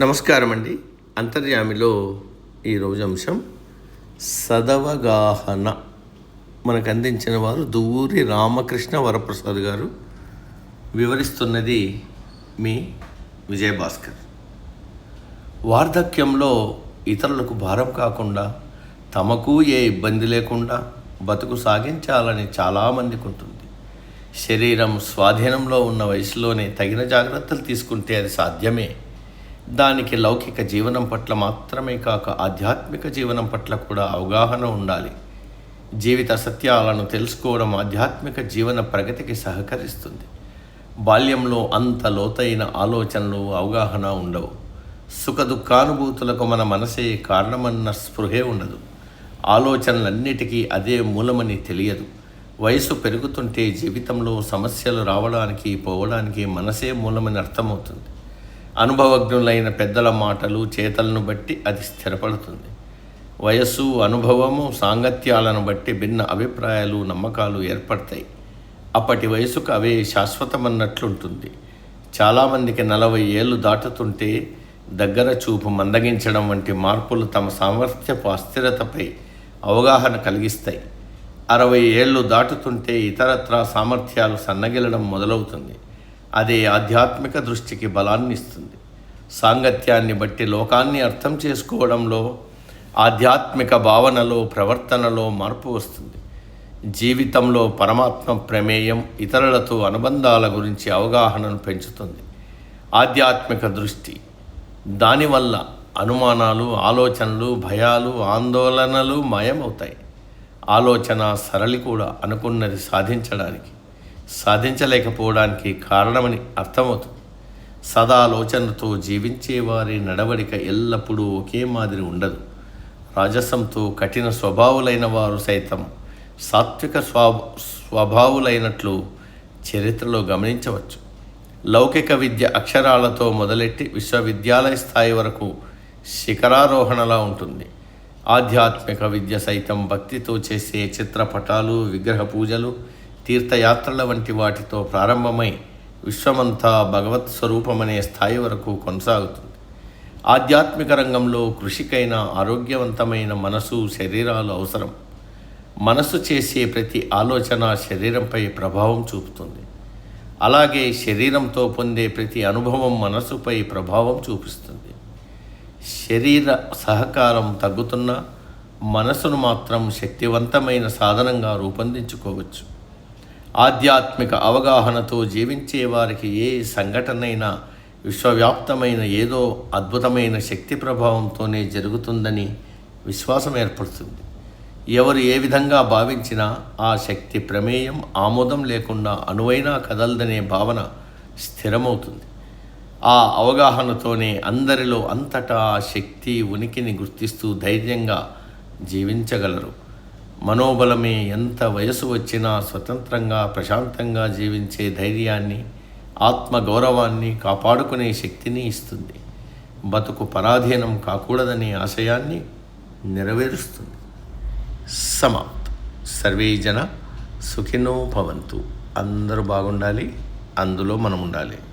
నమస్కారం అండి అంతర్యామిలో ఈరోజు అంశం సదవగాహన. మనకు అందించిన వారు దువ్వూరి రామకృష్ణ వరప్రసాద్ గారు వివరిస్తున్నది మీ విజయభాస్కర్. వార్ధక్యంలో ఇతరులకు భారం కాకుండా తమకు ఏ ఇబ్బంది లేకుండా బతుకు సాగించాలని చాలామందికి ఉంటుంది శరీరం స్వాధీనంలో ఉన్న వయసులోనే తగిన జాగ్రత్తలు తీసుకుంటే అది సాధ్యమే. దానికి లౌకిక జీవనం పట్ల మాత్రమే కాక ఆధ్యాత్మిక జీవనం పట్ల కూడా అవగాహన ఉండాలి. జీవిత సత్యాలను తెలుసుకోవడం ఆధ్యాత్మిక జీవన ప్రగతికి సహకరిస్తుంది. బాల్యంలో అంత లోతైన ఆలోచనలు అవగాహన ఉండవు. సుఖ దుఃఖానుభూతులకు మన మనసే కారణమన్న స్పృహే ఉండదు. ఆలోచనలన్నిటికీ అదే మూలమని తెలియదు. వయసు పెరుగుతుంటే జీవితంలో సమస్యలు రావడానికి పోవడానికి మనసే మూలమని అర్థమవుతుంది. అనుభవజ్ఞులైన పెద్దల మాటలు చేతలను బట్టి అది స్థిరపడుతుంది. వయస్సు అనుభవము సాంగత్యాలను బట్టి భిన్న అభిప్రాయాలు నమ్మకాలు ఏర్పడతాయి. అప్పటి వయసుకు అవే శాశ్వతమన్నట్లుంటుంది. చాలామందికి నలభై ఏళ్ళు దాటుతుంటే దగ్గర చూపు మందగించడం వంటి మార్పులు తమ సామర్థ్యపు అస్థిరతపై అవగాహన కలిగిస్తాయి. అరవై ఏళ్ళు దాటుతుంటే ఇతరత్రా సామర్థ్యాలు సన్నగిలడం మొదలవుతుంది. అదే ఆధ్యాత్మిక దృష్టికి బలాన్ని ఇస్తుంది. సాంగత్యాన్ని బట్టి లోకాన్ని అర్థం చేసుకోవడంలో ఆధ్యాత్మిక భావనలో ప్రవర్తనలో మార్పు వస్తుంది. జీవితంలో పరమాత్మ ప్రమేయం ఇతరులతో అనుబంధాల గురించి అవగాహనను పెంచుతుంది. ఆధ్యాత్మిక దృష్టి దానివల్ల అనుమానాలు ఆలోచనలు భయాలు ఆందోళనలు మాయమవుతాయి. ఆలోచన సరళి కూడా అనుకున్నది సాధించడానికి. సాధించలేకపోవడానికి కారణమని అర్థమవుతుంది. సదాలోచనతో జీవించే వారి నడవడిక ఎల్లప్పుడూ ఒకే మాదిరి ఉండదు. రాజసంతో కఠిన స్వభావులైన వారు సైతం సాత్విక స్వా స్వభావులైనట్లు చరిత్రలో గమనించవచ్చు. లౌకిక విద్య అక్షరాలతో మొదలెట్టి విశ్వవిద్యాలయ స్థాయి వరకు శిఖరారోహణలా ఉంటుంది. ఆధ్యాత్మిక విద్య సైతం భక్తితో చేసే చిత్రపటాలు విగ్రహ పూజలు తీర్థయాత్రల వంటి వాటితో ప్రారంభమై విశ్వమంతా భగవత్ స్వరూపమనే స్థాయి వరకు కొనసాగుతుంది. ఆధ్యాత్మిక రంగంలో కృషికైన ఆరోగ్యవంతమైన మనసు శరీరాలు అవసరం. మనసు చేసే ప్రతి ఆలోచన శరీరంపై ప్రభావం చూపుతుంది. అలాగే శరీరంతో పొందే ప్రతి అనుభవం మనసుపై ప్రభావం చూపిస్తుంది. శరీర సహకారం తగ్గుతున్నా మనసును మాత్రం శక్తివంతమైన సాధనంగా రూపొందించుకోవచ్చు. ఆధ్యాత్మిక అవగాహనతో జీవించే వారికి ఏ సంఘటనైనా విశ్వవ్యాప్తమైన ఏదో అద్భుతమైన శక్తి ప్రభావంతోనే జరుగుతుందని విశ్వాసం ఏర్పడుతుంది. ఎవరు ఏ విధంగా భావించినా ఆ శక్తి ప్రమేయం ఆమోదం లేకుండా అనువైనా కదలదనే భావన స్థిరమవుతుంది. ఆ అవగాహనతోనే అందరిలో అంతటా ఆ శక్తి ఉనికిని గుర్తిస్తూ ధైర్యంగా జీవించగలరు. మనోబలమే ఎంత వయసు వచ్చినా స్వతంత్రంగా ప్రశాంతంగా జీవించే ధైర్యాన్ని ఆత్మగౌరవాన్ని కాపాడుకునే శక్తిని ఇస్తుంది. బతుకు పరాధీనం కాకూడదనే ఆశయాన్ని నెరవేరుస్తుంది. సమాప్త్. సర్వే జన సుఖినో భవంతు. అందరూ బాగుండాలి. అందులో మనం ఉండాలి.